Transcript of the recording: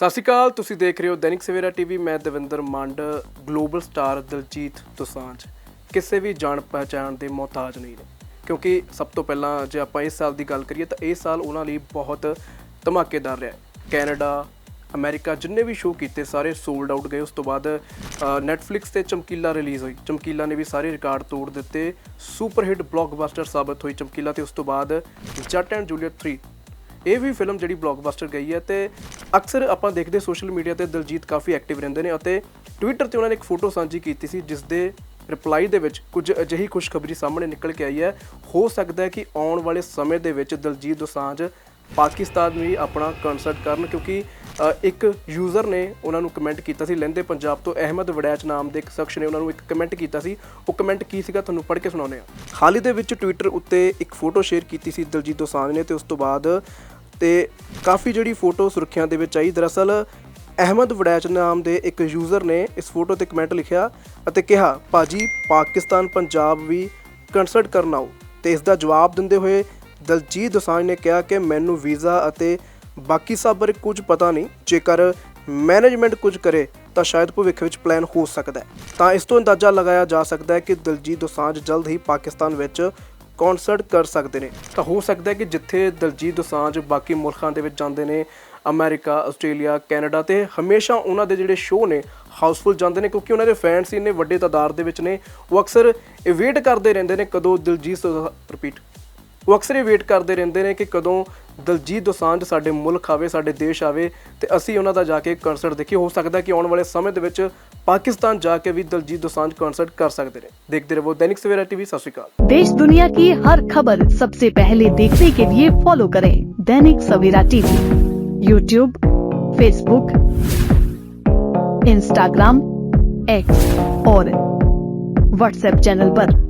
ਸਤਿ ਸ਼੍ਰੀ ਅਕਾਲ, ਤੁਸੀਂ ਦੇਖ ਰਹੇ ਹੋ ਦੈਨਿਕ ਸਵੇਰਾ ਟੀਵੀ, ਮੈਂ ਦਵਿੰਦਰ ਮੰਡ, ਗਲੋਬਲ ਸਟਾਰ ਦਿਲਜੀਤ ਦੋਸਾਂਝ। ਕਿਸੇ ਵੀ ਜਾਣ ਪਹਿਚਾਣ ਦੇ ਮੁਹਤਾਜ ਨਹੀਂ ਨੇ। ਕਿਉਂਕਿ ਸਭ ਤੋਂ ਪਹਿਲਾਂ ਜੇ ਆਪਾਂ ਇਸ ਸਾਲ ਦੀ ਗੱਲ ਕਰੀਏ ਤਾਂ ਇਹ ਸਾਲ ਉਹਨਾਂ ਲਈ ਬਹੁਤ ਧਮਾਕੇਦਾਰ ਰਿਹਾ। ਕੈਨੇਡਾ, ਅਮਰੀਕਾ ਜਿੰਨੇ ਵੀ ਸ਼ੋਅ ਕੀਤੇ, ਸਾਰੇ ਸੋਲਡ ਆਊਟ ਗਏ। ਉਸ ਤੋਂ ਬਾਅਦ ਨੈਟਫਲਿਕਸ ਤੇ ਚਮਕੀਲਾ ਰਿਲੀਜ਼ ਹੋਈ। ਚਮਕੀਲਾ ਨੇ ਵੀ ਸਾਰੇ ਰਿਕਾਰਡ ਤੋੜ ਦਿੱਤੇ। ਸੁਪਰ ਹਿੱਟ ਬਲੌਕਬਸਟਰ ਸਾਬਤ ਹੋਈ ਚਮਕੀਲਾ ਤੇ ਉਸ ਤੋਂ ਬਾਅਦ ਜੱਟ ਐਂਡ ਜੂਲੀਅਟ 3 ਇਹ ਵੀ ਫਿਲਮ ਜਿਹੜੀ ਬਲੌਕਬਸਟਰ ਗਈ ਹੈ ਤੇ ਅਕਸਰ ਆਪਾਂ ਦੇਖਦੇ ਸੋਸ਼ਲ ਮੀਡੀਆ ਤੇ ਦਲਜੀਤ ਕਾਫੀ ਐਕਟਿਵ ਰਹਿੰਦੇ ਨੇ ਅਤੇ ਟਵਿੱਟਰ ਤੇ ਉਹਨਾਂ ਨੇ ਇੱਕ ਫੋਟੋ ਸਾਂਝੀ ਕੀਤੀ ਸੀ ਜਿਸ ਦੇ ਰਿਪਲਾਈ ਦੇ ਵਿੱਚ ਕੁਝ ਅਜਿਹੀ ਖੁਸ਼ਖਬਰੀ ਸਾਹਮਣੇ ਨਿਕਲ ਕੇ ਆਈ ਹੈ। ਹੋ ਸਕਦਾ ਹੈ ਕਿ ਆਉਣ ਵਾਲੇ ਸਮੇਂ ਦੇ ਵਿੱਚ ਦਿਲਜੀਤ ਦੋਸਾਂਝ ਪਾਕਿਸਤਾਨ ਵੀ ਆਪਣਾ ਕਨਸਰਟ ਕਰਨ, ਕਿਉਂਕਿ ਇੱਕ ਯੂਜ਼ਰ ਨੇ ਉਹਨਾਂ ਨੂੰ ਕਮੈਂਟ ਕੀਤਾ ਸੀ, ਲਹਿੰਦੇ ਪੰਜਾਬ ਤੋਂ ਅਹਿਮਦ ਵੜੈਚ ਨਾਮ ਦੇ ਇੱਕ ਸ਼ਖਸ ਨੇ ਉਹਨਾਂ ਨੂੰ ਇੱਕ ਕਮੈਂਟ ਕੀਤਾ ਸੀ। ਉਹ ਕਮੈਂਟ ਕੀ ਸੀਗਾ? ਤੁਹਾਨੂੰ ਪੜ੍ਹ ਕੇ ਸੁਣਾਉਂਦੇ ਹਾਂ। ਹਾਲ ਹੀ ਦੇ ਵਿੱਚ ਟਵਿੱਟਰ ਉੱਤੇ ਇੱਕ ਫੋਟੋ ਸ਼ੇਅਰ ਕੀਤੀ ਸੀ ਦਿਲਜੀਤ ਦੋਸਾਂਝ ਨੇ ਤੇ ਉਸ ਤੋਂ ਬਾਅਦ ਤੇ ਕਾਫੀ ਜਿਹੜੀ ਫੋਟੋ ਸੁਰਖੀਆਂ ਦੇ ਵਿੱਚ ਆਈ। ਦਰਅਸਲ, ਅਹਿਮਦ ਵੜੈਚ ਨਾਮ ਦੇ ਇੱਕ ਯੂਜ਼ਰ ਨੇ ਇਸ ਫੋਟੋ ਤੇ ਕਮੈਂਟ ਲਿਖਿਆ ਅਤੇ ਕਿਹਾ, ਭਾਜੀ, ਪਾਕਿਸਤਾਨ ਪੰਜਾਬ ਵੀ ਕਨਸਰਟ ਕਰਨ ਆਓ। ਤੇ ਇਸ ਦਾ ਜਵਾਬ ਦਿੰਦੇ ਹੋਏ ਦਲਜੀਤ ਦੋਸਾਂਝ ਨੇ ਕਿਹਾ ਕਿ ਮੈਨੂੰ ਵੀਜ਼ਾ ਅਤੇ ਬਾਕੀ ਸਭ ਬਾਰੇ ਕੁਝ ਪਤਾ ਨਹੀਂ। ਜੇਕਰ ਮੈਨੇਜਮੈਂਟ ਕੁਝ ਕਰੇ, ਤਾਂ ਸ਼ਾਇਦ ਭਵਿੱਖ ਵਿੱਚ ਪਲਾਨ ਹੋ ਸਕਦਾ ਹੈ। ਤਾਂ ਇਸ ਤੋਂ ਅੰਦਾਜ਼ਾ ਲਗਾਇਆ ਜਾ ਸਕਦਾ ਹੈ ਕਿ ਦਿਲਜੀਤ ਦੋਸਾਂਝ ਜਲਦ ਹੀ ਪਾਕਿਸਤਾਨ ਵਿੱਚ ਕਨਸਰਟ ਕਰ ਸਕਦੇ ਨੇ। ਤਾਂ ਹੋ ਸਕਦਾ ਹੈ ਕਿ ਜਿੱਥੇ ਦਲਜੀਤ ਦੋਸਾਂਝ ਬਾਕੀ ਮੁਲਕਾਂ ਦੇ ਵਿੱਚ ਜਾਂਦੇ ਨੇ, ਅਮਰੀਕਾ, ਆਸਟ੍ਰੇਲੀਆ, ਕੈਨੇਡਾ ਤੇ ਹਮੇਸ਼ਾ ਉਹਨਾਂ ਦੇ ਜਿਹੜੇ ਸ਼ੋਅ ਨੇ ਹਾਊਸਫੁੱਲ ਜਾਂਦੇ ਨੇ, ਕਿਉਂਕਿ ਉਹਨਾਂ ਦੇ ਫੈਨਸ ਇੰਨੇ ਵੱਡੇ ਤਾਦਾਦ ਦੇ ਵਿੱਚ ਨੇ, ਉਹ ਅਕਸਰ ਇਹ ਵੇਟ ਕਰਦੇ ਰਹਿੰਦੇ ਨੇ ਕਦੋਂ ਦਿਲਜੀਤ ਰਿਪੀਟ ਉਹ ਅਕਸਰ ਇਹ ਵੇਟ ਕਰਦੇ ਰਹਿੰਦੇ ਨੇ ਕਿ ਕਦੋਂ ਦਲਜੀਤ ਦੋਸਾਂਝ ਸਾਡੇ ਮੁਲਕ ਆਵੇ ਸਾਡੇ ਦੇਸ਼ ਆਵੇ ਤੇ ਅਸੀਂ ਉਹਨਾਂ ਦਾ ਜਾ ਕੇ ਕਨਸਰਟ ਦੇਖੀਏ ਹੋ ਸਕਦਾ ਕਿ ਆਉਣ ਵਾਲੇ ਸਮੇਂ ਦੇ ਵਿੱਚ ਪਾਕਿਸਤਾਨ ਜਾ ਕੇ ਵੀ ਦਲਜੀਤ ਦੋਸਾਂਝ ਕਨਸਰਟ ਕਰ ਸਕਦੇ ਨੇ ਦੇਖਦੇ ਰਹੋ ਦੈਨਿਕ ਸਵੇਰਾ ਟੀਵੀ ਸਤਿ ਸ਼੍ਰੀ ਅਕਾਲ देश दुनिया की हर खबर सबसे पहले देखने के लिए फॉलो करें Dainik Savera TV YouTube Facebook Instagram X और व्हाट्सएप चैनल पर।